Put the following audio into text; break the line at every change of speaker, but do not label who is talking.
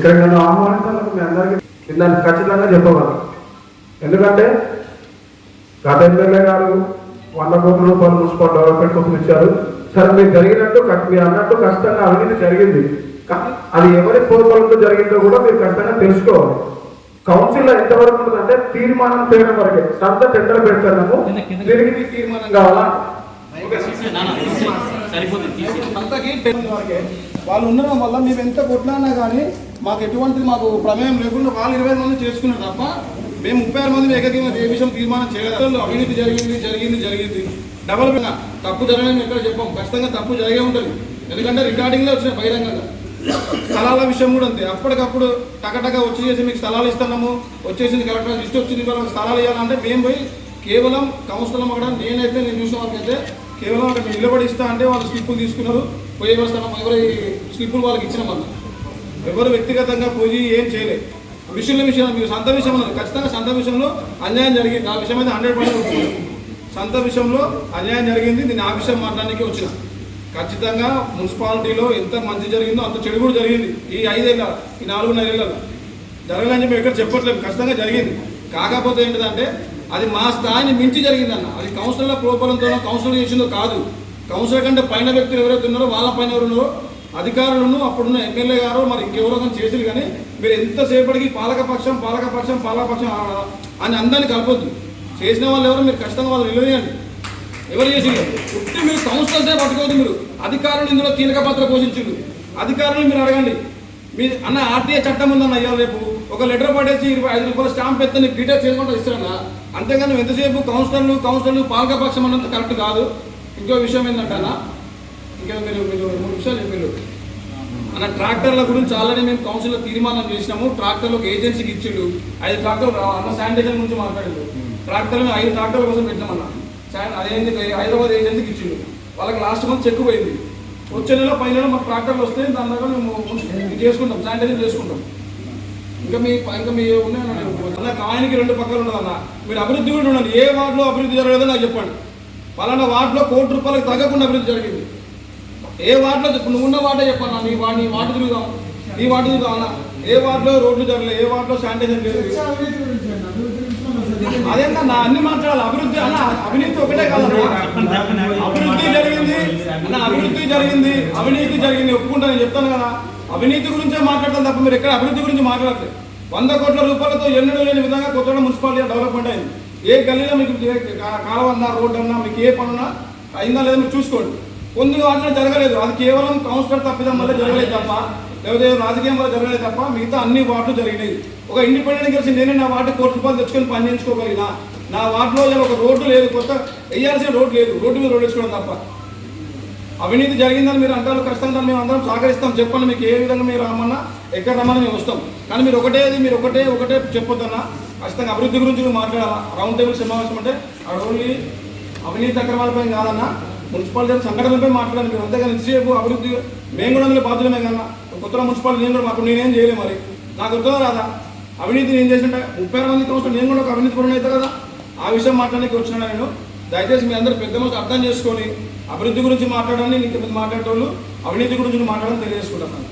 ఇక్కడ నన్ను ఆహ్వానించాలని మీ అందరికీ నన్ను ఖచ్చితంగా చెప్పగలను. ఎందుకంటే గత ఎమ్మెల్యే గారు వంద కోట్ల రూపాయలు మున్సిపల్ డెవలప్మెంట్ కోసం ఇచ్చారు. సరే మీరు జరిగినట్టు మీరు అన్నట్టు కష్టంగా అవినీతి జరిగింది. కానీ అది ఎవరి పూర్వలంలో జరిగిందో కూడా మీరు ఖచ్చితంగా తెలుసుకోవాలి. కౌన్సిల్లో ఎంతవరకు ఉంటుందంటే తీర్మానం చేయడం వరకే. సొంత టెండర్ పెడతాము దీనికి మీ తీర్మానం కావాలా?
సరిపోతుంది
వాళ్ళు ఉండడం వల్ల మేము ఎంత కొట్లాడినా కానీ మాకు ఎటువంటి మాకు ప్రమేయం లేకుండా వాళ్ళు ఇరవై మంది చేసుకున్నారు తప్ప మేము ముప్పై ఆరు మంది ఏకగ్రీవం ఏ విషయం తీర్మానం చేయలేదు. అవినీతి జరిగింది జరిగింది జరిగింది. డబల్ తప్పు జరగడం ఎక్కడ చెప్పాం. ఖచ్చితంగా తప్పు జరిగే ఉంటుంది. ఎందుకంటే రికార్డింగ్లో వచ్చిన బహిరంగంగా. స్థలాల విషయం కూడా అంతే. అప్పటికప్పుడు టకటక వచ్చి చేసి మీకు స్థలాలు ఇస్తున్నాము. వచ్చేసింది కలెక్టర్ లిస్ట్ వచ్చింది స్థలాలు ఇవ్వాలంటే మేము పోయి కేవలం కౌన్సిలం అక్కడ నేనైతే నేను చూసిన వాళ్ళకైతే కేవలం అక్కడ నిలబడి ఇస్తా అంటే వాళ్ళు స్లిప్పులు తీసుకున్నారు. పోయి ఎవరి స్థలం ఎవరి స్లిప్పులు వాళ్ళకి ఇచ్చిన మనం ఎవరు వ్యక్తిగతంగా పోయి ఏం చేయలేదు విషయంలో విషయం మీరు సంత విషయం ఖచ్చితంగా సంత విషయంలో అన్యాయం జరిగింది. ఆ విషయం అయితే హండ్రెడ్ పర్సెంట్ సంత విషయంలో అన్యాయం జరిగింది. నేను ఆ విషయం మాట్లాడడానికి వచ్చిన. ఖచ్చితంగా మున్సిపాలిటీలో ఎంత మంచి జరిగిందో అంత చెడు కూడా జరిగింది. ఈ ఐదేళ్ళ ఈ నాలుగున్నరేళ్ళ జరగాలని చెప్పి ఎక్కడ చెప్పట్లేదు. ఖచ్చితంగా జరిగింది. కాకపోతే ఏంటిదంటే అది మా స్థాయిని మించి జరిగిందన్న. అది కౌన్సిలర్ల ప్రోపలంతో కౌన్సిలర్ చేసిందో కాదు. కౌన్సిలర్ కంటే పైన వ్యక్తులు ఎవరైతే ఉన్నారో వాళ్ళ పైన ఎవరున్నారో అధికారులను అప్పుడున్న ఎమ్మెల్యే గారు మరి ఇంకెవరో కానీ చేసిరు కానీ మీరు ఎంతసేపటికి పాలకపక్షం పాలకపక్షం పాలకపక్షం ఆ- అని అందరినీ కలపొద్దు. చేసిన వాళ్ళు ఎవరు మీరు ఖచ్చితంగా వాళ్ళు నిలవేయండి. ఎవరు చేసిండ్రు పుట్టి మీరు కౌన్సిలర్సే పట్టుకోవద్దు మీరు. అధికారులు ఇందులో కీలక పాత్ర పోషించిండు అధికారులు మీరు అడగండి. మీ అన్న ఆర్టీఏ చట్టం ఉందన్న అయ్యా రేపు. ఒక లెటర్ పడేసి ఇరవై ఐదు రూపాయల స్టాంప్ ఎత్తే నీకు డీటెయిల్స్ చేసుకుంటూ ఇస్తానా అంతేగాని ఎంతసేపు కౌన్సిలర్లు కౌన్సిలర్లు పాలకపక్షం అన్నంత కరెక్ట్ కాదు. ఇంకో విషయం ఏంటంటే అన్న ఇంకా మీరు మీరు మూడు విషయాలు చెప్పారు మన ట్రాక్టర్ల గురించి ఆల్రెడీ మేము కౌన్సిల్లో తీర్మానం చేసినాము. ట్రాక్టర్లు ఒక ఏజెన్సీకి ఇచ్చిండు. ఐదు ట్రాక్టర్లు అన్న శానిటేషన్ గురించి మాట్లాడిండు. ట్రాక్టర్లు మేము ఐదు ట్రాక్టర్ల కోసం పెట్టామన్న శాన్ అదేంటి హైదరాబాద్ ఏజెన్సీకి ఇచ్చిండు. వాళ్ళకి లాస్ట్ మంత్ చెక్ పోయింది. వచ్చే నెల పై నెల మాకు ట్రాక్టర్లు వస్తే దాని దగ్గర మేము చేసుకుంటాం. శానిటైజర్ చేసుకుంటాం. ఇంకా మీ ఇంకా మీ ఉన్నాయన్న అన్న కాయనికి రెండు పక్కలు ఉన్నదన్న మీరు అభివృద్ధి కూడా ఉండండి. ఏ వార్డులో అభివృద్ధి జరగలేదో నాకు చెప్పండి. పలానా వార్డులో కోటి రూపాయలకు తగ్గకుండా అభివృద్ధి జరిగింది. ఏ వార్డులో నువ్వు ఉన్న వార్డే చెప్పన్నా నీ వార్డు నీ వార్డు తిరుగుదాం. నీ వార్డు తిరుగుదాం అన్న. ఏ వార్డులో రోడ్లు జరగలేదు ఏ వార్డులో శానిటైజర్ లేదు. అదేంటా నా అన్ని మాట్లాడాలి. అభివృద్ధి అన్న అవినీతి ఒకటే కాదన్నా అభివృద్ధి జరిగింది. అన్న అభివృద్ధి జరిగింది. అవినీతి జరిగింది. ఒప్పుకుంటా నేను చెప్తాను కదా. అవినీతి గురించే మాట్లాడతాను తప్ప మీరు ఎక్కడ అభివృద్ధి గురించి మాట్లాడలేదు. వంద కోట్ల రూపాయలతో ఎన్నడూ లేని విధంగా కొత్తగా మున్సిపాలిటీ డెవలప్మెంట్ అయింది. ఏ గల్లీలో మీకు ఏ కాలువ అన్నా రోడ్డు అన్నా మీకు ఏ పనున్నా అయిందా లేదా మీరు చూసుకోండి. కొన్ని వాటిలో జరగలేదు. అది కేవలం కౌన్సిలర్ తప్పిదం వల్ల జరగలేదు తప్ప లేకపోతే రాజకీయం వల్ల జరగలేదు తప్ప మిగతా అన్ని వార్డులు జరిగినాయి. ఒక ఇండిపెండెంట్ కలిసి నేనే నా వార్డు కోటి రూపాయలు తెచ్చుకొని పని చేయించుకోగలిగినా నా వార్డులో ఒక రోడ్డు లేదు కొత్త వేయాల్సిన రోడ్డు లేదు. రోడ్డు మీద రోడ్డు వేసుకోవడం తప్ప. అవినీతి జరిగిందని మీరు అంటారు ఖచ్చితంగా మేము అందరం సహకరిస్తాం. చెప్పండి మీకు ఏ విధంగా మీరు రమ్మన్నా ఎక్కడ రమ్మని మేము వస్తాం. కానీ మీరు ఒకటే మీరు ఒకటే ఒకటే చెప్పొద్దన్నా ఖచ్చితంగా అభివృద్ధి గురించి మాట్లాడాలా? రౌండ్ టేబుల్ సమావేశం అంటే ఓన్లీ అవినీతి అక్రమాలపై కాదన్నా మున్సిపాలిటీ సంఘటనలపై మాట్లాడాలి మీరు అంతేగాని ఇంతసేపు అభివృద్ధి మేము కూడా అందులో బాధ్యులమే కన్నా కొత్త మున్సిపాలిటీ నేను కూడా మాకు నేనేం చేయలేము మరి. నాకు గుర్తుందా రాదా? అవినీతి నేను చేసింటే ముప్పై ఆరు మంది కౌన్సిలర్ నేను కూడా ఒక అవినీతి పరుడు అవుతా కదా? ఆ విషయం మాట్లాడడానికి వచ్చినా నేను? దయచేసి మీ అందరూ పెద్ద మనసు అర్థం చేసుకొని అభివృద్ధి గురించి మాట్లాడాలని ఇంతమంది మాట్లాడేటోళ్ళు అవినీతి గురించి మాట్లాడాలని తెలియజేసుకుంటాను